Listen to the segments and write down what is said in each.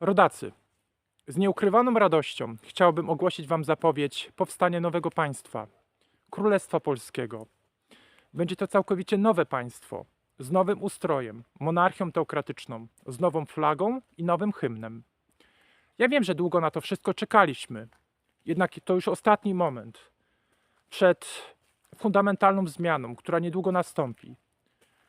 Rodacy, z nieukrywaną radością chciałbym ogłosić Wam zapowiedź powstania nowego państwa Królestwa Polskiego. Będzie to całkowicie nowe państwo z nowym ustrojem, monarchią teokratyczną, z nową flagą i nowym hymnem. Ja wiem, że długo na to wszystko czekaliśmy, jednak to już ostatni moment przed fundamentalną zmianą, która niedługo nastąpi.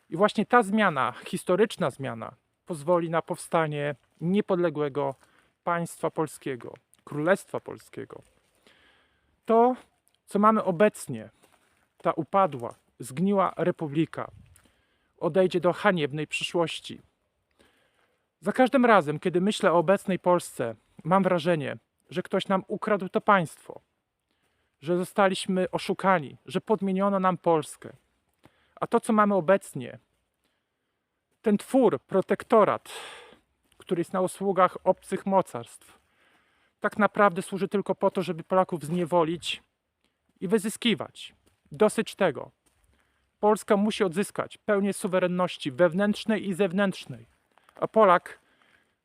I właśnie ta zmiana, historyczna zmiana, pozwoli na powstanie niepodległego państwa polskiego, królestwa polskiego. To, co mamy obecnie, ta upadła, zgniła republika, odejdzie do haniebnej przyszłości. Za każdym razem, kiedy myślę o obecnej Polsce, mam wrażenie, że ktoś nam ukradł to państwo, że zostaliśmy oszukani, że podmieniono nam Polskę. A to, co mamy obecnie, ten twór, protektorat, który jest na usługach obcych mocarstw, tak naprawdę służy tylko po to, żeby Polaków zniewolić i wyzyskiwać. Dosyć tego. Polska musi odzyskać pełnię suwerenności wewnętrznej i zewnętrznej, a Polak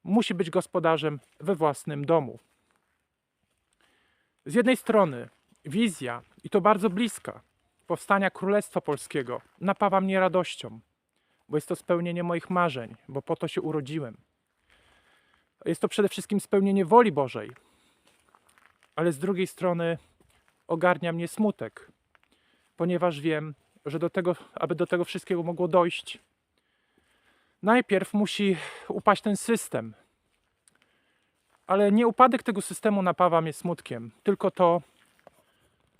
musi być gospodarzem we własnym domu. Z jednej strony wizja, i to bardzo bliska, powstania Królestwa Polskiego napawa mnie radością, bo jest to spełnienie moich marzeń, bo po to się urodziłem. Jest to przede wszystkim spełnienie woli Bożej, ale z drugiej strony ogarnia mnie smutek, ponieważ wiem, że do tego, aby do tego wszystkiego mogło dojść, najpierw musi upaść ten system. Ale nie upadek tego systemu napawa mnie smutkiem, tylko to,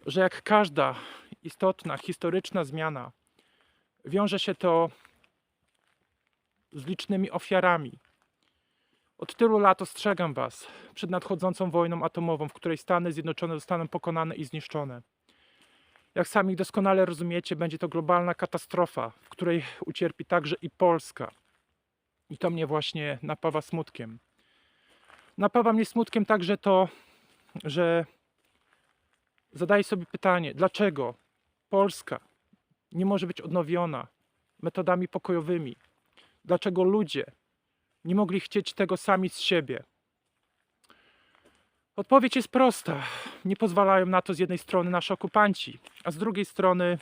że jak każda istotna, historyczna zmiana, wiąże się to z licznymi ofiarami. Od tylu lat ostrzegam Was przed nadchodzącą wojną atomową, w której Stany Zjednoczone zostaną pokonane i zniszczone. Jak sami doskonale rozumiecie, będzie to globalna katastrofa, w której ucierpi także i Polska. I to mnie właśnie napawa smutkiem. Napawa mnie smutkiem także to, że zadaję sobie pytanie, dlaczego Polska nie może być odnowiona metodami pokojowymi? Dlaczego ludzie nie mogli chcieć tego sami z siebie? Odpowiedź jest prosta. Nie pozwalają na to z jednej strony nasi okupanci, a z drugiej strony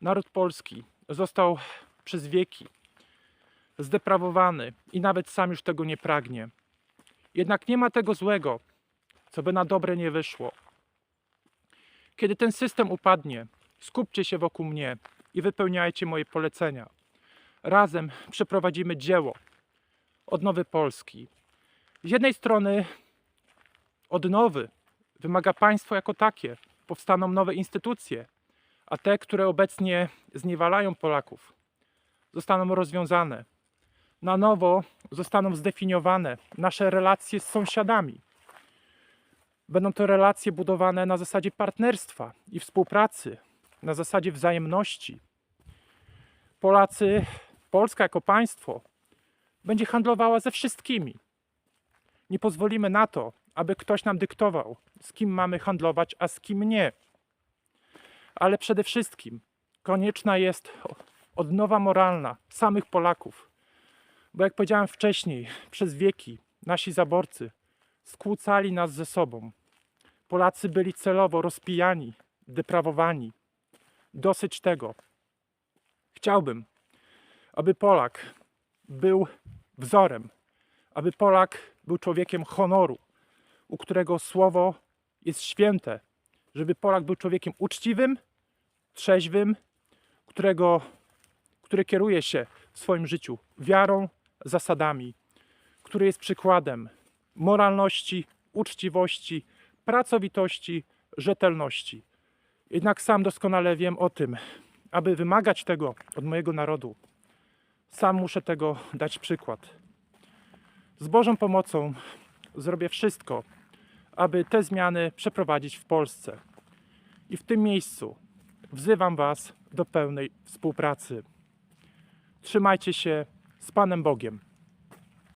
naród polski został przez wieki zdeprawowany i nawet sam już tego nie pragnie. Jednak nie ma tego złego, co by na dobre nie wyszło. Kiedy ten system upadnie, skupcie się wokół mnie i wypełniajcie moje polecenia. Razem przeprowadzimy dzieło odnowy Polski. Z jednej strony odnowy wymaga państwo jako takie. Powstaną nowe instytucje, a te, które obecnie zniewalają Polaków, zostaną rozwiązane. Na nowo zostaną zdefiniowane nasze relacje z sąsiadami. Będą to relacje budowane na zasadzie partnerstwa i współpracy, na zasadzie wzajemności. Polacy, Polska jako państwo będzie handlowała ze wszystkimi. Nie pozwolimy na to, aby ktoś nam dyktował, z kim mamy handlować, a z kim nie. Ale przede wszystkim konieczna jest odnowa moralna samych Polaków. Bo jak powiedziałem wcześniej, przez wieki nasi zaborcy skłócali nas ze sobą. Polacy byli celowo rozpijani, deprawowani. Dosyć tego. Chciałbym, aby Polak był wzorem, aby Polak był człowiekiem honoru, u którego słowo jest święte, żeby Polak był człowiekiem uczciwym, trzeźwym, którego, który kieruje się w swoim życiu wiarą, zasadami, który jest przykładem moralności, uczciwości, pracowitości, rzetelności. Jednak sam doskonale wiem o tym, aby wymagać tego od mojego narodu, sam muszę tego dać przykład. Z Bożą pomocą zrobię wszystko, aby te zmiany przeprowadzić w Polsce. I w tym miejscu wzywam Was do pełnej współpracy. Trzymajcie się z Panem Bogiem.